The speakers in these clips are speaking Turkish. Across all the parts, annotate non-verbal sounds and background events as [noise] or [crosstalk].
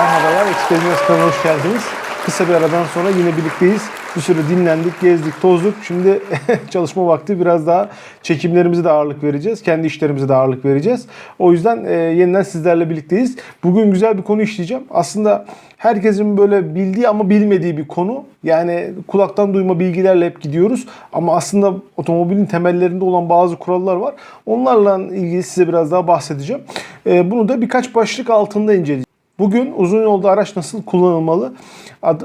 Merhabalar, Experience kanalına hoş geldiniz. Kısa bir aradan sonra yine birlikteyiz. Bir sürü dinlendik, gezdik, tozduk. Şimdi [laughs] çalışma vakti biraz daha çekimlerimize de ağırlık vereceğiz. Kendi işlerimize de ağırlık vereceğiz. O yüzden e, yeniden sizlerle birlikteyiz. Bugün güzel bir konu işleyeceğim. Aslında herkesin böyle bildiği ama bilmediği bir konu. Yani kulaktan duyma bilgilerle hep gidiyoruz. Ama aslında otomobilin temellerinde olan bazı kurallar var. Onlarla ilgili size biraz daha bahsedeceğim. E, bunu da birkaç başlık altında inceleyeceğim. Bugün uzun yolda araç nasıl kullanılmalı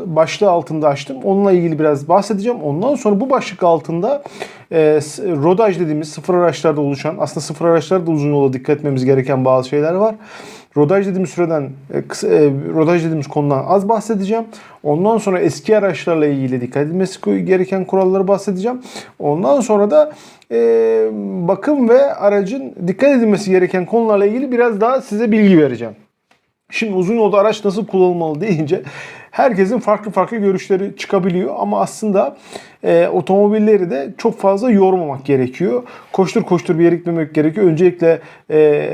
başlığı altında açtım. Onunla ilgili biraz bahsedeceğim. Ondan sonra bu başlık altında e, rodaj dediğimiz sıfır araçlarda oluşan aslında sıfır araçlarda da uzun yolda dikkat etmemiz gereken bazı şeyler var. Rodaj dediğimiz süreden, e, e, rodaj dediğimiz konudan az bahsedeceğim. Ondan sonra eski araçlarla ilgili dikkat edilmesi gereken kuralları bahsedeceğim. Ondan sonra da e, bakım ve aracın dikkat edilmesi gereken konularla ilgili biraz daha size bilgi vereceğim. Şimdi uzun yolda araç nasıl kullanılmalı deyince herkesin farklı farklı görüşleri çıkabiliyor ama aslında e, otomobilleri de çok fazla yormamak gerekiyor. Koştur koştur bir yere gitmemek gerekiyor. Öncelikle e,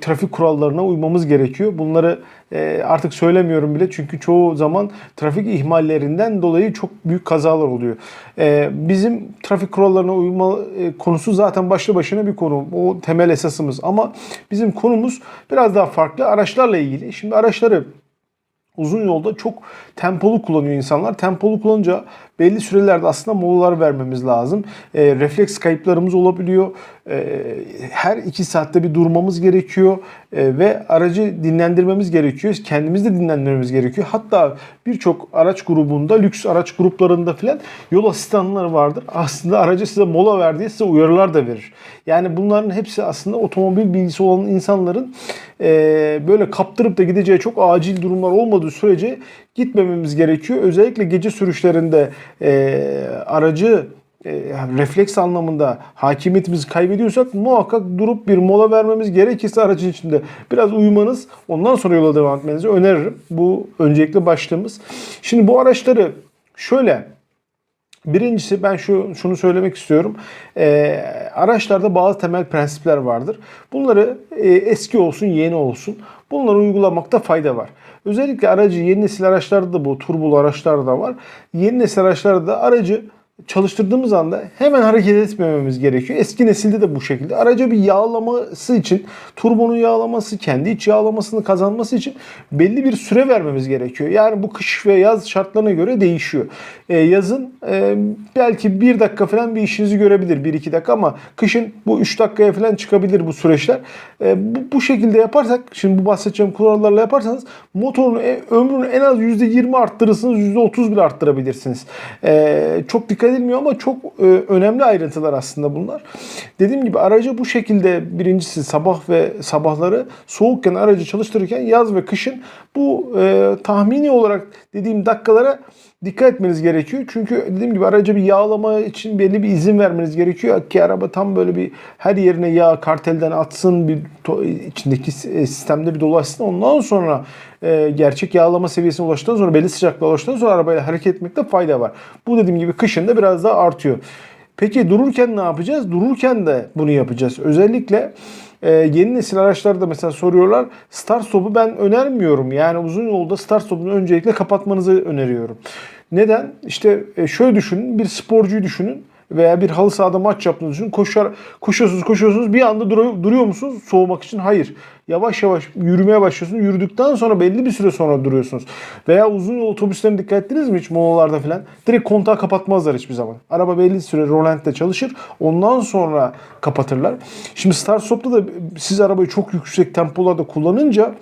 trafik kurallarına uymamız gerekiyor. Bunları e, artık söylemiyorum bile çünkü çoğu zaman trafik ihmallerinden dolayı çok büyük kazalar oluyor. E, bizim trafik kurallarına uyma e, konusu zaten başlı başına bir konu. O temel esasımız ama bizim konumuz biraz daha farklı. Araçlarla ilgili. Şimdi araçları uzun yolda çok tempolu kullanıyor insanlar. Tempolu kullanınca belli sürelerde aslında molalar vermemiz lazım. E, refleks kayıplarımız olabiliyor. E, her iki saatte bir durmamız gerekiyor. E, ve aracı dinlendirmemiz gerekiyor. Kendimiz de dinlendirmemiz gerekiyor. Hatta birçok araç grubunda, lüks araç gruplarında filan yol asistanları vardır. Aslında aracı size mola verdiği size uyarılar da verir. Yani bunların hepsi aslında otomobil bilgisi olan insanların e, böyle kaptırıp da gideceği çok acil durumlar olmadığı sürece gitmememiz gerekiyor. Özellikle gece sürüşlerinde e, aracı e, refleks anlamında hakimiyetimizi kaybediyorsak muhakkak durup bir mola vermemiz gerekirse aracın içinde biraz uyumanız ondan sonra yola devam etmenizi öneririm. Bu öncelikle başlığımız. Şimdi bu araçları şöyle Birincisi ben şu şunu söylemek istiyorum. Ee, araçlarda bazı temel prensipler vardır. Bunları e, eski olsun yeni olsun bunları uygulamakta fayda var. Özellikle aracı yeni nesil araçlarda da bu turbolu araçlarda da var. Yeni nesil araçlarda da aracı çalıştırdığımız anda hemen hareket etmememiz gerekiyor. Eski nesilde de bu şekilde. Araca bir yağlaması için, turbonun yağlaması, kendi iç yağlamasını kazanması için belli bir süre vermemiz gerekiyor. Yani bu kış ve yaz şartlarına göre değişiyor. Ee, yazın e, belki bir dakika falan bir işinizi görebilir. bir iki dakika ama kışın bu 3 dakikaya falan çıkabilir bu süreçler. Ee, bu, bu şekilde yaparsak, şimdi bu bahsedeceğim kurallarla yaparsanız motorun e, ömrünü en az %20 arttırırsınız, %30 bile arttırabilirsiniz. Ee, çok dikkat edilmiyor ama çok e, önemli ayrıntılar aslında bunlar. Dediğim gibi aracı bu şekilde birincisi sabah ve sabahları soğukken aracı çalıştırırken yaz ve kışın bu e, tahmini olarak dediğim dakikalara dikkat etmeniz gerekiyor. Çünkü dediğim gibi araca bir yağlama için belli bir izin vermeniz gerekiyor ki araba tam böyle bir her yerine yağ kartelden atsın bir içindeki e, sistemde bir dolaşsın. Ondan sonra e, gerçek yağlama seviyesine ulaştıktan sonra belli sıcaklığa ulaştıktan sonra arabayla hareket etmekte fayda var. Bu dediğim gibi kışın da biraz daha artıyor. Peki dururken ne yapacağız? Dururken de bunu yapacağız. Özellikle e, yeni nesil araçlarda mesela soruyorlar. Start stop'u ben önermiyorum. Yani uzun yolda start stop'unu öncelikle kapatmanızı öneriyorum. Neden? İşte e, şöyle düşünün. Bir sporcuyu düşünün veya bir halı sahada maç yaptığınızı düşünün. Koşar, koşuyorsunuz, koşuyorsunuz. Bir anda duruyor, duruyor musunuz soğumak için? Hayır. Yavaş yavaş yürümeye başlıyorsunuz. Yürüdükten sonra belli bir süre sonra duruyorsunuz. Veya uzun yol otobüslerine dikkat ettiniz mi hiç molalarda falan? Direkt kontağı kapatmazlar hiçbir zaman. Araba belli süre rolantte çalışır. Ondan sonra kapatırlar. Şimdi start stop'ta da siz arabayı çok yüksek tempolarda kullanınca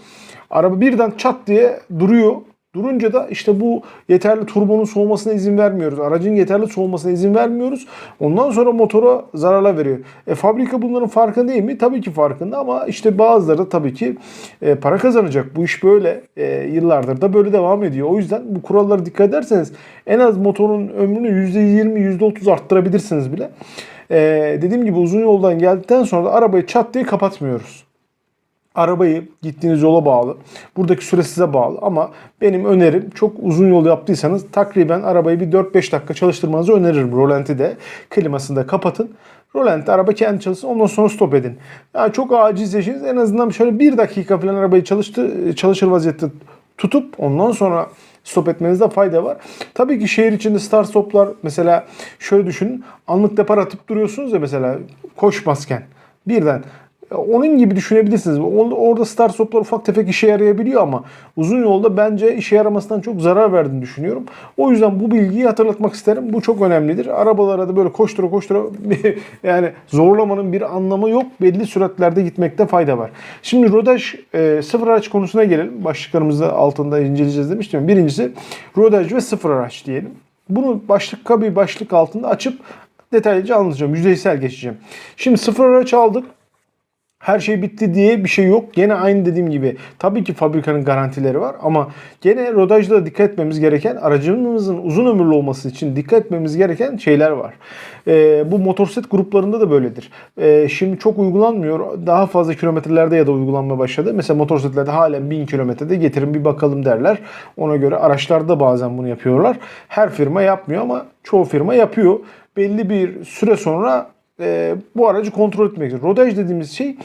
araba birden çat diye duruyor. Durunca da işte bu yeterli turbonun soğumasına izin vermiyoruz. Aracın yeterli soğumasına izin vermiyoruz. Ondan sonra motora zararla veriyor. E, fabrika bunların farkında değil mi? Tabii ki farkında ama işte bazıları da tabii ki e, para kazanacak. Bu iş böyle. E, yıllardır da böyle devam ediyor. O yüzden bu kurallara dikkat ederseniz en az motorun ömrünü %20, %30 arttırabilirsiniz bile. E, dediğim gibi uzun yoldan geldikten sonra da arabayı çat diye kapatmıyoruz. Arabayı gittiğiniz yola bağlı. Buradaki süre size bağlı ama benim önerim çok uzun yol yaptıysanız takriben arabayı bir 4-5 dakika çalıştırmanızı öneririm. Rolantide klimasını da kapatın. Rolanti araba kendi çalışsın ondan sonra stop edin. Yani çok acizleşiniz en azından şöyle bir dakika falan arabayı çalıştı, çalışır vaziyette tutup ondan sonra stop etmenizde fayda var. Tabii ki şehir içinde start stoplar mesela şöyle düşünün. Anlık depar atıp duruyorsunuz ya mesela koşmazken birden onun gibi düşünebilirsiniz. Orada- start stoplar ufak tefek işe yarayabiliyor ama uzun yolda bence işe yaramasından çok zarar verdiğini düşünüyorum. O yüzden bu bilgiyi hatırlatmak isterim. Bu çok önemlidir. Arabalara da böyle koştura koştura [laughs] yani zorlamanın bir anlamı yok. Belli süratlerde gitmekte fayda var. Şimdi rodaj e, sıfır araç konusuna gelelim. Başlıklarımızda altında inceleyeceğiz demiştim. Birincisi rodaj ve sıfır araç diyelim. Bunu başlık bir başlık altında açıp detaylıca anlatacağım. Yüzeysel geçeceğim. Şimdi sıfır araç aldık her şey bitti diye bir şey yok. Gene aynı dediğim gibi tabii ki fabrikanın garantileri var ama gene rodajda da dikkat etmemiz gereken aracımızın uzun ömürlü olması için dikkat etmemiz gereken şeyler var. Ee, bu motosiklet gruplarında da böyledir. Ee, şimdi çok uygulanmıyor. Daha fazla kilometrelerde ya da uygulanmaya başladı. Mesela motosikletlerde halen 1000 kilometrede getirin bir bakalım derler. Ona göre araçlarda bazen bunu yapıyorlar. Her firma yapmıyor ama çoğu firma yapıyor. Belli bir süre sonra e, bu aracı kontrol etmek. Rodaj dediğimiz şey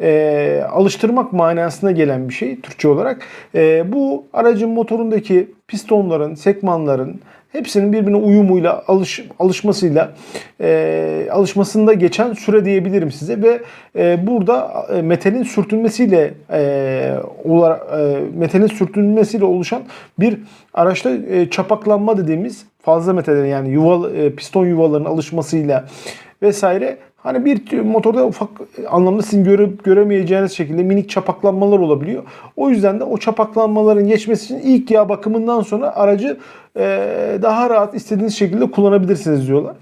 e, alıştırmak manasına gelen bir şey Türkçe olarak. E, bu aracın motorundaki pistonların, sekmanların hepsinin birbirine uyumuyla, alış, alışmasıyla, e, alışmasında geçen süre diyebilirim size ve e, burada e, metalin sürtünmesiyle e, olarak e, metalin sürtünmesiyle oluşan bir araçta e, çapaklanma dediğimiz fazla metallerin yani yuval, e, piston yuvalarının alışmasıyla vesaire Hani bir motorda ufak anlamda sizin görüp göremeyeceğiniz şekilde minik çapaklanmalar olabiliyor. O yüzden de o çapaklanmaların geçmesi için ilk yağ bakımından sonra aracı e, daha rahat istediğiniz şekilde kullanabilirsiniz diyorlar.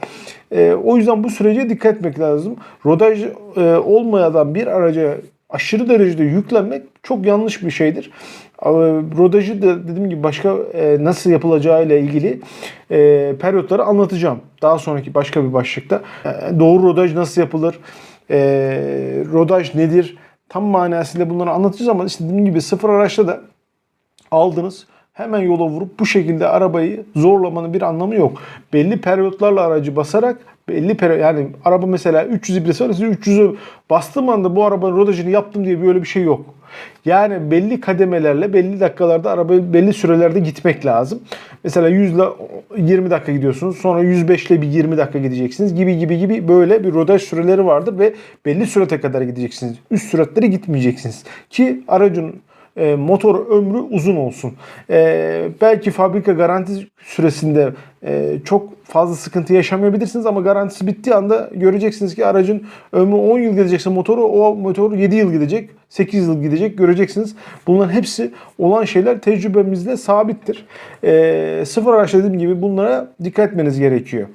E, o yüzden bu sürece dikkat etmek lazım. Rodaj e, olmayan bir araca aşırı derecede yüklenmek çok yanlış bir şeydir. E, Rodajı da dediğim gibi başka e, nasıl yapılacağı ile ilgili e, periyotları anlatacağım. Daha sonraki başka bir başlıkta. E, Doğru rodaj nasıl yapılır? Rodaj nedir? Tam manasıyla bunları anlatacağız ama işte dediğim gibi sıfır araçta da aldınız. Hemen yola vurup bu şekilde arabayı zorlamanın bir anlamı yok. Belli periyotlarla aracı basarak belli periyot yani araba mesela 300 ibresi var. Siz 300'ü bastığım anda bu arabanın rodajını yaptım diye böyle bir şey yok. Yani belli kademelerle belli dakikalarda arabayı belli sürelerde gitmek lazım. Mesela 100 ile 20 dakika gidiyorsunuz. Sonra 105 ile bir 20 dakika gideceksiniz. Gibi gibi gibi böyle bir rodaj süreleri vardır ve belli sürate kadar gideceksiniz. Üst süratlere gitmeyeceksiniz. Ki aracın e, motor ömrü uzun olsun. E, belki fabrika garanti süresinde e, çok fazla sıkıntı yaşamayabilirsiniz ama garantisi bittiği anda göreceksiniz ki aracın ömrü 10 yıl gidecekse motoru o motor 7 yıl gidecek, 8 yıl gidecek göreceksiniz. Bunların hepsi olan şeyler tecrübemizde sabittir. E, sıfır araç dediğim gibi bunlara dikkat etmeniz gerekiyor.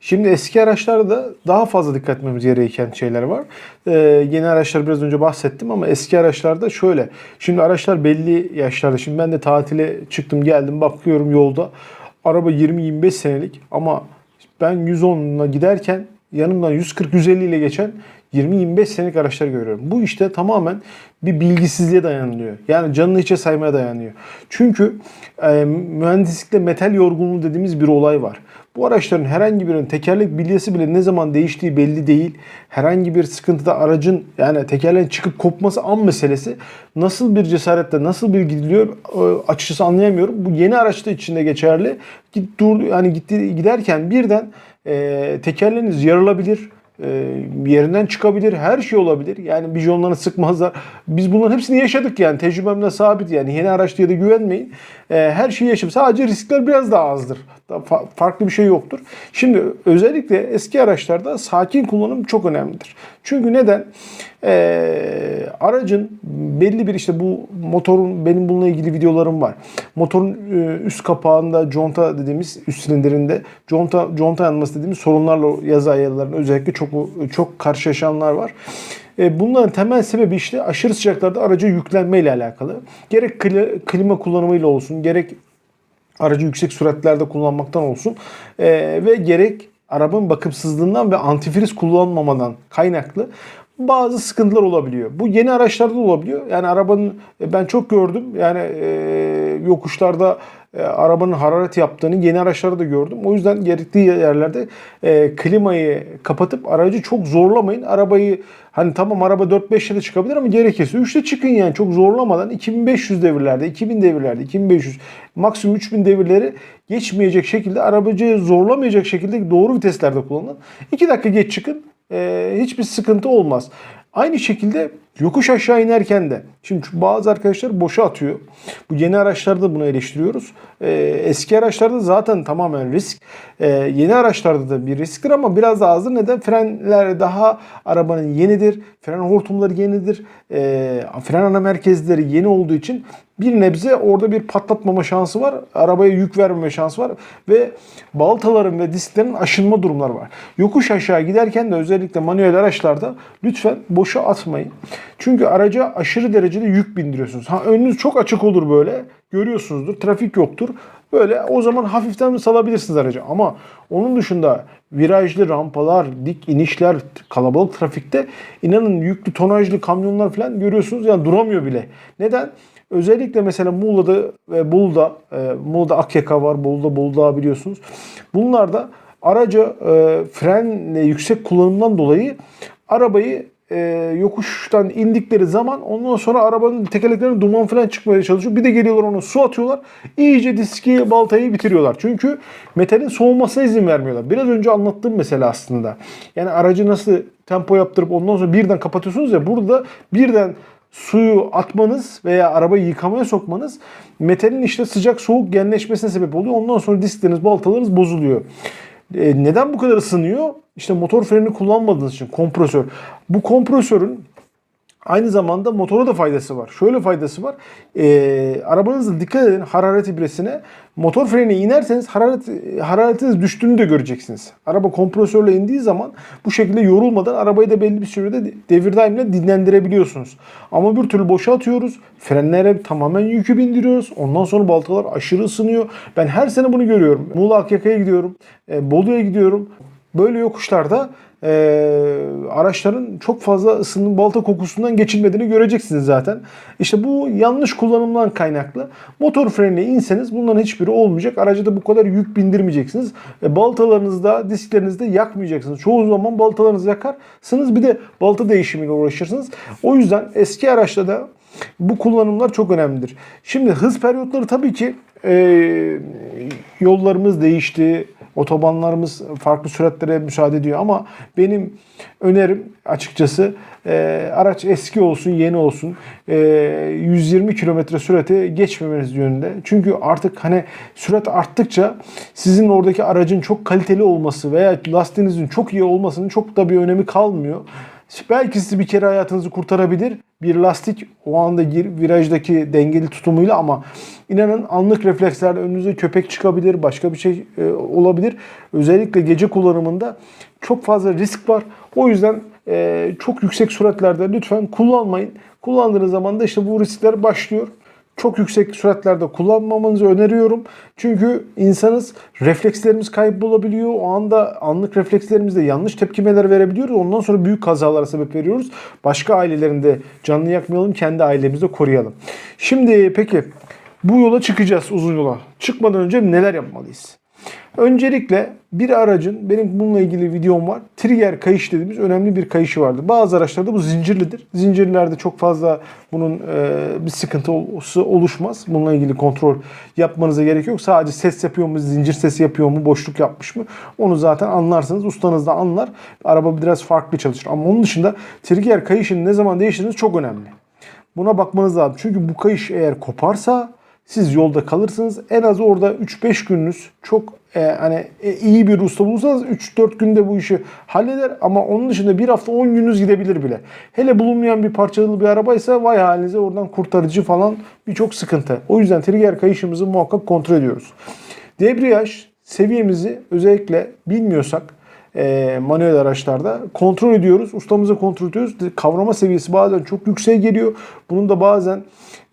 Şimdi eski araçlarda daha fazla dikkat etmemiz gereken şeyler var. Ee, yeni araçlar biraz önce bahsettim ama eski araçlarda şöyle. Şimdi araçlar belli yaşlarda. Şimdi ben de tatile çıktım geldim bakıyorum yolda. Araba 20-25 senelik ama ben 110'la giderken yanımdan 140-150 ile geçen 20-25 senelik araçlar görüyorum. Bu işte tamamen bir bilgisizliğe dayanılıyor. Yani canını hiçe saymaya dayanıyor. Çünkü e, mühendislikte metal yorgunluğu dediğimiz bir olay var. Bu araçların herhangi birinin tekerlek bilyesi bile ne zaman değiştiği belli değil. Herhangi bir sıkıntıda aracın yani tekerleğin çıkıp kopması an meselesi. Nasıl bir cesaretle nasıl bir gidiliyor e, açıkçası anlayamıyorum. Bu yeni araçta içinde geçerli. Git dur yani gitti giderken birden e, tekerleriniz yarılabilir yerinden çıkabilir, her şey olabilir. Yani bijonlarını sıkmazlar. Biz bunların hepsini yaşadık yani. Tecrübemde sabit yani. Yeni araç diye de güvenmeyin. E, her şeyi yaşadım. Sadece riskler biraz daha azdır. Farklı bir şey yoktur. Şimdi özellikle eski araçlarda sakin kullanım çok önemlidir. Çünkü neden? E, aracın belli bir işte bu motorun benim bununla ilgili videolarım var. Motorun e, üst kapağında conta dediğimiz üst silindirinde conta conta yanması dediğimiz sorunlarla yaz aylarında özellikle çok çok karşılaşanlar var. E, Bunların temel sebebi işte aşırı sıcaklarda araca yüklenme ile alakalı. Gerek kli- klima kullanımıyla olsun, gerek aracı yüksek süratlerde kullanmaktan olsun e, ve gerek arabanın bakımsızlığından ve antifriz kullanmamadan kaynaklı bazı sıkıntılar olabiliyor. Bu yeni araçlarda da olabiliyor. Yani arabanın e, ben çok gördüm. Yani e, yokuşlarda e, arabanın hararet yaptığını yeni araçlarda da gördüm. O yüzden gerektiği yerlerde e, klimayı kapatıp aracı çok zorlamayın. Arabayı hani tamam araba 4-5 de çıkabilir ama gerekirse 3'te çıkın yani çok zorlamadan 2500 devirlerde, 2000 devirlerde, 2500 maksimum 3000 devirleri geçmeyecek şekilde arabacıyı zorlamayacak şekilde doğru viteslerde kullanın. 2 dakika geç çıkın. e, hiçbir sıkıntı olmaz. Aynı şekilde yokuş aşağı inerken de şimdi bazı arkadaşlar boşa atıyor. Bu yeni araçlarda bunu eleştiriyoruz. Ee, eski araçlarda zaten tamamen risk. Ee, yeni araçlarda da bir risktir ama biraz daha azdır. Neden? Frenler daha arabanın yenidir. Fren hortumları yenidir. Ee, fren ana merkezleri yeni olduğu için bir nebze orada bir patlatmama şansı var. Arabaya yük vermeme şansı var. Ve baltaların ve disklerin aşınma durumları var. Yokuş aşağı giderken de özellikle manuel araçlarda lütfen boşa atmayın. Çünkü araca aşırı derecede yük bindiriyorsunuz. Ha önünüz çok açık olur böyle. Görüyorsunuzdur. Trafik yoktur. Böyle o zaman hafiften salabilirsiniz aracı. Ama onun dışında virajlı rampalar, dik inişler, kalabalık trafikte inanın yüklü tonajlı kamyonlar falan görüyorsunuz. Yani duramıyor bile. Neden? Özellikle mesela Muğla'da ve Bolu'da, e, Muğla'da Akyaka var, Bolu'da Bolu'da biliyorsunuz. Bunlarda araca e, frenle yüksek kullanımdan dolayı arabayı e, yokuştan indikleri zaman ondan sonra arabanın tekerleklerine duman falan çıkmaya çalışıyor. Bir de geliyorlar onu su atıyorlar. İyice diski baltayı bitiriyorlar. Çünkü metalin soğumasına izin vermiyorlar. Biraz önce anlattığım mesele aslında. Yani aracı nasıl tempo yaptırıp ondan sonra birden kapatıyorsunuz ya burada birden suyu atmanız veya arabayı yıkamaya sokmanız metalin işte sıcak soğuk genleşmesine sebep oluyor. Ondan sonra diskleriniz, baltalarınız bozuluyor. E, neden bu kadar ısınıyor? İşte motor freni kullanmadığınız için kompresör. Bu kompresörün aynı zamanda motora da faydası var. Şöyle faydası var. E, arabanızda dikkat edin hararet ibresine. Motor freni inerseniz hararet, hararetiniz düştüğünü de göreceksiniz. Araba kompresörle indiği zaman bu şekilde yorulmadan arabayı da belli bir sürede devir daimle dinlendirebiliyorsunuz. Ama bir türlü boşa atıyoruz. Frenlere tamamen yükü bindiriyoruz. Ondan sonra baltalar aşırı ısınıyor. Ben her sene bunu görüyorum. Muğla Akyaka'ya gidiyorum. E, Bolu'ya gidiyorum. Böyle yokuşlarda e, araçların çok fazla ısının balta kokusundan geçilmediğini göreceksiniz zaten. İşte bu yanlış kullanımdan kaynaklı. Motor freniyle inseniz bunların hiçbiri olmayacak. Araca da bu kadar yük bindirmeyeceksiniz. E, baltalarınızda, disklerinizde yakmayacaksınız. Çoğu zaman baltalarınızı yakarsınız. Bir de balta değişimiyle uğraşırsınız. O yüzden eski araçlarda bu kullanımlar çok önemlidir. Şimdi hız periyotları tabii ki e, yollarımız değişti. Otobanlarımız farklı süratlere müsaade ediyor ama benim önerim açıkçası e, araç eski olsun yeni olsun e, 120 kilometre sürati geçmemeniz yönünde. Çünkü artık hani sürat arttıkça sizin oradaki aracın çok kaliteli olması veya lastiğinizin çok iyi olmasının çok da bir önemi kalmıyor. Belki sizi bir kere hayatınızı kurtarabilir. Bir lastik o anda gir, virajdaki dengeli tutumuyla ama inanın anlık reflekslerde önünüze köpek çıkabilir, başka bir şey e, olabilir. Özellikle gece kullanımında çok fazla risk var. O yüzden e, çok yüksek süratlerde lütfen kullanmayın. Kullandığınız zaman da işte bu riskler başlıyor çok yüksek süratlerde kullanmamanızı öneriyorum. Çünkü insanız reflekslerimiz kaybolabiliyor. O anda anlık reflekslerimizde yanlış tepkimeler verebiliyoruz. Ondan sonra büyük kazalara sebep veriyoruz. Başka ailelerinde canını yakmayalım, kendi ailemizde koruyalım. Şimdi peki bu yola çıkacağız uzun yola. Çıkmadan önce neler yapmalıyız? Öncelikle bir aracın, benim bununla ilgili videom var. Trigger kayış dediğimiz önemli bir kayışı vardır. Bazı araçlarda bu zincirlidir. Zincirlerde çok fazla bunun e, bir sıkıntısı oluşmaz. Bununla ilgili kontrol yapmanıza gerek yok. Sadece ses yapıyor mu, zincir sesi yapıyor mu, boşluk yapmış mı? Onu zaten anlarsınız. Ustanız da anlar. Araba biraz farklı çalışır. Ama onun dışında trigger kayışını ne zaman değiştirdiğiniz çok önemli. Buna bakmanız lazım. Çünkü bu kayış eğer koparsa siz yolda kalırsınız. En az orada 3-5 gününüz çok e, hani e, iyi bir usta bulursanız 3-4 günde bu işi halleder ama onun dışında bir hafta 10 gününüz gidebilir bile. Hele bulunmayan bir parçalı bir arabaysa vay halinize oradan kurtarıcı falan birçok sıkıntı. O yüzden trigger kayışımızı muhakkak kontrol ediyoruz. Debriyaj seviyemizi özellikle bilmiyorsak e, manuel araçlarda kontrol ediyoruz. Ustamıza kontrol ediyoruz. Kavrama seviyesi bazen çok yüksek geliyor. Bunun da bazen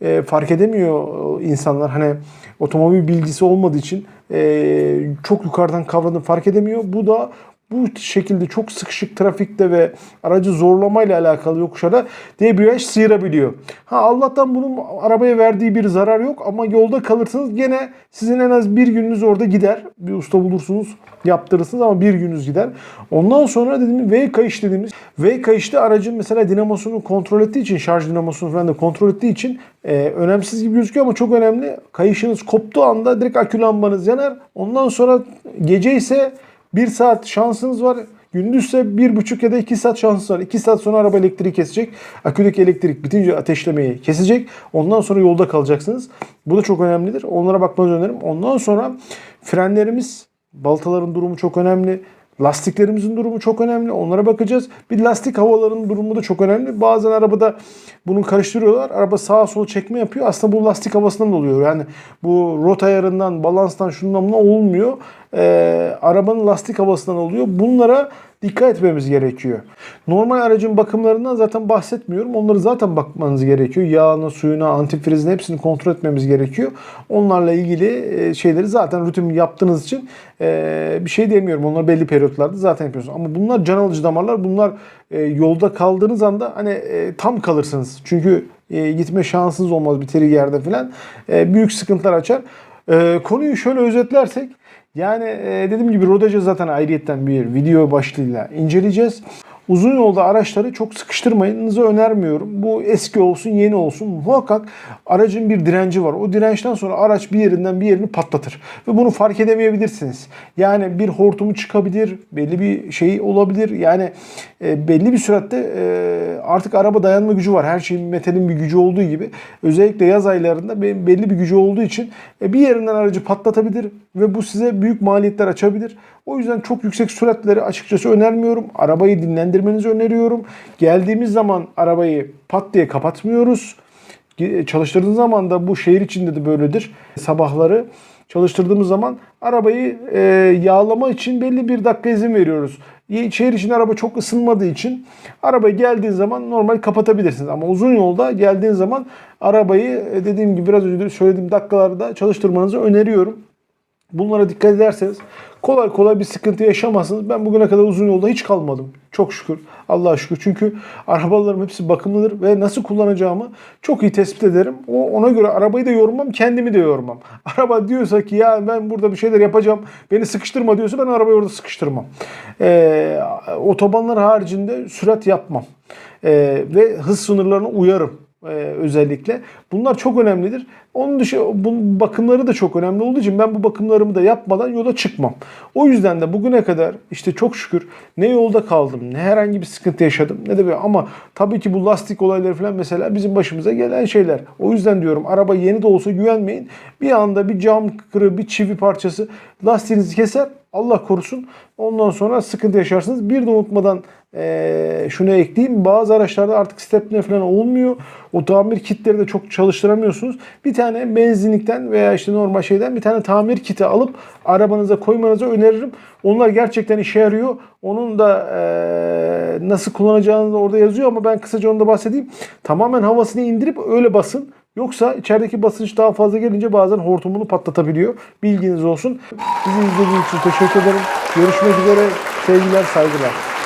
e, fark edemiyor insanlar. Hani otomobil bilgisi olmadığı için e, çok yukarıdan kavradığını fark edemiyor. Bu da bu şekilde çok sıkışık trafikte ve aracı zorlamayla alakalı yokuşlara debriyaj sıyırabiliyor. Ha Allah'tan bunun arabaya verdiği bir zarar yok ama yolda kalırsanız gene sizin en az bir gününüz orada gider. Bir usta bulursunuz yaptırırsınız ama bir gününüz gider. Ondan sonra dediğimiz V kayış dediğimiz V kayışta aracın mesela dinamosunu kontrol ettiği için şarj dinamosunu falan da kontrol ettiği için e, önemsiz gibi gözüküyor ama çok önemli. Kayışınız koptuğu anda direkt akü lambanız yanar. Ondan sonra gece ise bir saat şansınız var. Gündüzse bir buçuk ya da iki saat şansınız var. İki saat sonra araba elektriği kesecek. Aküdeki elektrik bitince ateşlemeyi kesecek. Ondan sonra yolda kalacaksınız. Bu da çok önemlidir. Onlara bakmanızı öneririm. Ondan sonra frenlerimiz, baltaların durumu çok önemli. Lastiklerimizin durumu çok önemli. Onlara bakacağız. Bir lastik havalarının durumu da çok önemli. Bazen arabada bunu karıştırıyorlar. Araba sağa sola çekme yapıyor. Aslında bu lastik havasından da oluyor. Yani bu rot ayarından, balanstan şundan bundan olmuyor. Ee, arabanın lastik havasından oluyor. Bunlara dikkat etmemiz gerekiyor. Normal aracın bakımlarından zaten bahsetmiyorum. Onları zaten bakmanız gerekiyor. Yağına, suyuna, antifrizine hepsini kontrol etmemiz gerekiyor. Onlarla ilgili e, şeyleri zaten rutin yaptığınız için e, bir şey demiyorum. Onlar belli periyotlarda zaten yapıyorsunuz. Ama bunlar can alıcı damarlar. Bunlar e, yolda kaldığınız anda hani tam kalırsınız. Çünkü gitme şansınız olmaz bir yerde falan. Büyük sıkıntılar açar. Konuyu şöyle özetlersek yani e, dediğim gibi rodaja zaten ayrıyetten bir video başlığıyla inceleyeceğiz. Uzun yolda araçları çok sıkıştırmayınızı önermiyorum. Bu eski olsun yeni olsun muhakkak aracın bir direnci var. O dirençten sonra araç bir yerinden bir yerini patlatır. Ve bunu fark edemeyebilirsiniz. Yani bir hortumu çıkabilir, belli bir şey olabilir. Yani e, belli bir süratte e, artık araba dayanma gücü var. Her şeyin metalin bir gücü olduğu gibi. Özellikle yaz aylarında be- belli bir gücü olduğu için e, bir yerinden aracı patlatabilir ve bu size büyük maliyetler açabilir. O yüzden çok yüksek süratleri açıkçası önermiyorum. Arabayı dinlendirmenizi öneriyorum. Geldiğimiz zaman arabayı pat diye kapatmıyoruz. Çalıştırdığınız zaman da bu şehir içinde de böyledir. Sabahları çalıştırdığımız zaman arabayı e, yağlama için belli bir dakika izin veriyoruz. Şehir içinde araba çok ısınmadığı için arabayı geldiğin zaman normal kapatabilirsiniz. Ama uzun yolda geldiğin zaman arabayı e, dediğim gibi biraz önce söylediğim dakikalarda çalıştırmanızı öneriyorum. Bunlara dikkat ederseniz kolay kolay bir sıkıntı yaşamazsınız. Ben bugüne kadar uzun yolda hiç kalmadım. Çok şükür. Allah'a şükür. Çünkü arabalarım hepsi bakımlıdır ve nasıl kullanacağımı çok iyi tespit ederim. O ona göre arabayı da yormam, kendimi de yormam. [laughs] Araba diyorsa ki ya ben burada bir şeyler yapacağım, beni sıkıştırma diyorsa ben arabayı orada sıkıştırmam. Ee, otobanlar haricinde sürat yapmam. Ee, ve hız sınırlarına uyarım e, özellikle. Bunlar çok önemlidir. Onun dışı bu bakımları da çok önemli olduğu için ben bu bakımlarımı da yapmadan yola çıkmam. O yüzden de bugüne kadar işte çok şükür ne yolda kaldım, ne herhangi bir sıkıntı yaşadım, ne de böyle ama tabii ki bu lastik olayları falan mesela bizim başımıza gelen şeyler. O yüzden diyorum araba yeni de olsa güvenmeyin. Bir anda bir cam kırığı, bir çivi parçası lastiğinizi keser. Allah korusun. Ondan sonra sıkıntı yaşarsınız. Bir de unutmadan eee, şunu ekleyeyim. Bazı araçlarda artık stepne falan olmuyor. O tamir kitleri de çok çalıştıramıyorsunuz. Bir tane benzinlikten veya işte normal şeyden bir tane tamir kiti alıp arabanıza koymanızı öneririm. Onlar gerçekten işe yarıyor. Onun da eee, nasıl kullanacağınız da orada yazıyor ama ben kısaca onu da bahsedeyim. Tamamen havasını indirip öyle basın. Yoksa içerideki basınç daha fazla gelince bazen hortumunu patlatabiliyor. Bilginiz olsun. Bizi izlediğiniz için teşekkür ederim. Görüşmek üzere. Sevgiler, saygılar.